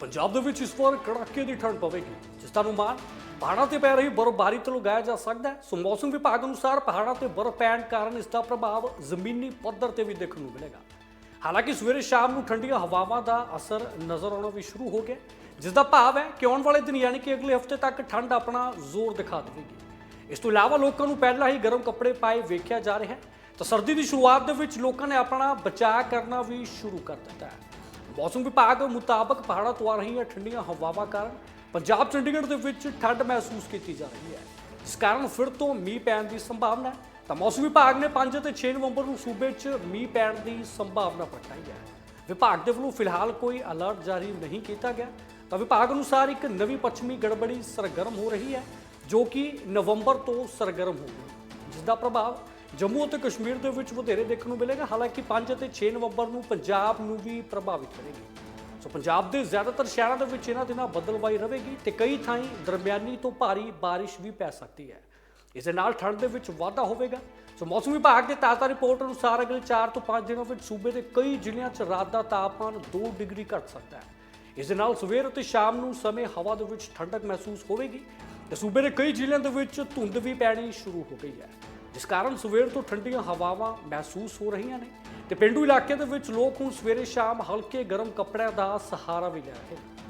ਪੰਜਾਬ ਦੇ ਵਿੱਚ ਇਸ ਵਾਰ ਕੜਾਕੇ ਦੀ ਠੰਡ ਪਵੇਗੀ, ਜਿਸ ਦਾ ਅਨੁਮਾਨ ਪਹਾੜਾਂ ਤੇ ਪੈ ਰਹੀ ਬਰਫ਼ਬਾਰੀ ਤੋਂ ਲਗਾਇਆ ਜਾ ਸਕਦਾ ਹੈ। ਸੋ ਮੌਸਮ ਵਿਭਾਗ ਅਨੁਸਾਰ ਪਹਾੜਾਂ ਤੇ ਬਰਫ਼ ਪੈਣ ਕਾਰਨ ਇਸ ਦਾ ਪ੍ਰਭਾਵ ਜ਼ਮੀਨੀ ਪੱਧਰ ਤੇ ਵੀ ਦੇਖਣ ਨੂੰ ਮਿਲੇਗਾ। ਹਾਲਾਂਕਿ ਸਵੇਰੇ ਸ਼ਾਮ ਨੂੰ ਠੰਡੀਆਂ ਹਵਾਵਾਂ ਦਾ ਅਸਰ ਨਜ਼ਰ ਆਉਣਾ ਵੀ ਸ਼ੁਰੂ ਹੋ ਗਿਆ, ਜਿਸ ਦਾ ਭਾਵ ਹੈ ਕਿ ਆਉਣ ਵਾਲੇ ਦਿਨ ਯਾਨੀ ਕਿ ਅਗਲੇ ਹਫ਼ਤੇ ਤੱਕ ਠੰਡ ਆਪਣਾ ਜ਼ੋਰ ਦਿਖਾ ਦੇਵੇਗੀ। ਇਸ ਤੋਂ ਇਲਾਵਾ ਲੋਕਾਂ ਨੂੰ ਪਹਿਲਾਂ ਹੀ ਗਰਮ ਕੱਪੜੇ ਪਾਏ ਵੇਖਿਆ ਜਾ ਰਿਹਾ ਹੈ। ਤਾਂ ਸਰਦੀ ਦੀ ਸ਼ੁਰੂਆਤ ਦੇ ਵਿੱਚ ਲੋਕਾਂ ਨੇ ਆਪਣਾ ਬਚਾਅ ਕਰਨਾ ਵੀ ਸ਼ੁਰੂ ਕਰ ਦਿੱਤਾ ਹੈ। ਮੌਸਮ ਵਿਭਾਗ ਮੁਤਾਬਕ ਪਹਾੜਾਂ ਤੋਂ ਆ ਰਹੀਆਂ ਠੰਡੀਆਂ ਹਵਾਵਾਂ ਕਾਰਨ ਪੰਜਾਬ ਚੰਡੀਗੜ੍ਹ ਦੇ ਵਿੱਚ ਠੰਡ ਮਹਿਸੂਸ ਕੀਤੀ ਜਾ ਰਹੀ ਹੈ। ਇਸ ਕਾਰਨ ਫਿਰ ਤੋਂ ਮੀਂਹ ਪੈਣ ਦੀ ਸੰਭਾਵਨਾ ਹੈ। ਤਾਂ ਮੌਸਮ ਵਿਭਾਗ ਨੇ 5 ਅਤੇ 6 ਨਵੰਬਰ ਨੂੰ ਸੂਬੇ 'ਚ ਮੀਂਹ ਪੈਣ ਦੀ ਸੰਭਾਵਨਾ ਪ੍ਰਗਟਾਈ ਹੈ। ਵਿਭਾਗ ਦੇ ਵੱਲੋਂ ਫਿਲਹਾਲ ਕੋਈ ਅਲਰਟ ਜਾਰੀ ਨਹੀਂ ਕੀਤਾ ਗਿਆ। ਤਾਂ ਵਿਭਾਗ ਅਨੁਸਾਰ ਇੱਕ ਨਵੀਂ ਪੱਛਮੀ ਗੜਬੜੀ ਸਰਗਰਮ ਹੋ ਰਹੀ ਹੈ, ਜੋ ਕਿ ਨਵੰਬਰ ਤੋਂ ਸਰਗਰਮ ਹੋਊਗੀ ਜਿਸ ਦਾ ਪ੍ਰਭਾਵ ਜੰਮੂ ਅਤੇ ਕਸ਼ਮੀਰ ਦੇ ਵਿੱਚ ਵਧੇਰੇ ਦੇਖਣ ਨੂੰ ਮਿਲੇਗਾ। ਹਾਲਾਂਕਿ 5 ਅਤੇ 6 ਨਵੰਬਰ ਨੂੰ ਪੰਜਾਬ ਨੂੰ ਵੀ ਪ੍ਰਭਾਵਿਤ ਕਰੇਗੀ। ਸੋ ਪੰਜਾਬ ਦੇ ਜ਼ਿਆਦਾਤਰ ਸ਼ਹਿਰਾਂ ਦੇ ਵਿੱਚ ਇਹਨਾਂ ਦਿਨਾਂ ਬਦਲਵਾਈ ਰਹੇਗੀ ਤੇ ਕਈ ਥਾਈਂ ਦਰਮਿਆਨੀ ਤੋਂ ਭਾਰੀ ਬਾਰਿਸ਼ ਵੀ ਪੈ ਸਕਦੀ ਹੈ। ਇਸ ਦੇ ਨਾਲ ਠੰਡ ਦੇ ਵਿੱਚ ਵਾਧਾ ਹੋਵੇਗਾ। ਸੋ ਮੌਸਮ ਵਿਭਾਗ ਦੇ ਤਾਜ਼ਾ ਰਿਪੋਰਟ ਅਨੁਸਾਰ ਅਗਲੇ 4 ਤੋਂ 5 ਦਿਨਾਂ ਵਿੱਚ ਸੂਬੇ ਦੇ ਕਈ ਜ਼ਿਲ੍ਹਿਆਂ 'ਚ ਰਾਤ ਦਾ ਤਾਪਮਾਨ 2 ਡਿਗਰੀ ਘਟ ਸਕਦਾ ਹੈ। ਇਸ ਦੇ ਨਾਲ ਸਵੇਰ ਅਤੇ ਸ਼ਾਮ ਨੂੰ ਸਮੇਂ ਹਵਾ ਦੇ ਵਿੱਚ ਠੰਡਕ ਮਹਿਸੂਸ ਹੋਵੇਗੀ ਤੇ ਸੂਬੇ ਦੇ ਕਈ ਜ਼ਿਲ੍ਹਿਆਂ ਦੇ ਵਿੱਚ ਧੁੰਦ ਵੀ ਪੈਣੀ ਸ਼ੁਰੂ ਹੋ ਗਈ ਹੈ। ਜਿਸ ਕਾਰਨ ਸਵੇਰ ਤੋਂ ਠੰਡੀਆਂ ਹਵਾਵਾਂ ਮਹਿਸੂਸ ਹੋ ਰਹੀਆਂ ਨੇ ਤੇ ਪਿੰਡੂ ਇਲਾਕੇ ਦੇ ਵਿੱਚ ਲੋਕ ਹੁਣ ਸਵੇਰੇ ਸ਼ਾਮ ਹਲਕੇ ਗਰਮ ਕੱਪੜਿਆਂ ਦਾ ਸਹਾਰਾ ਵੀ ਲੈ ਰਹੇ ਨੇ।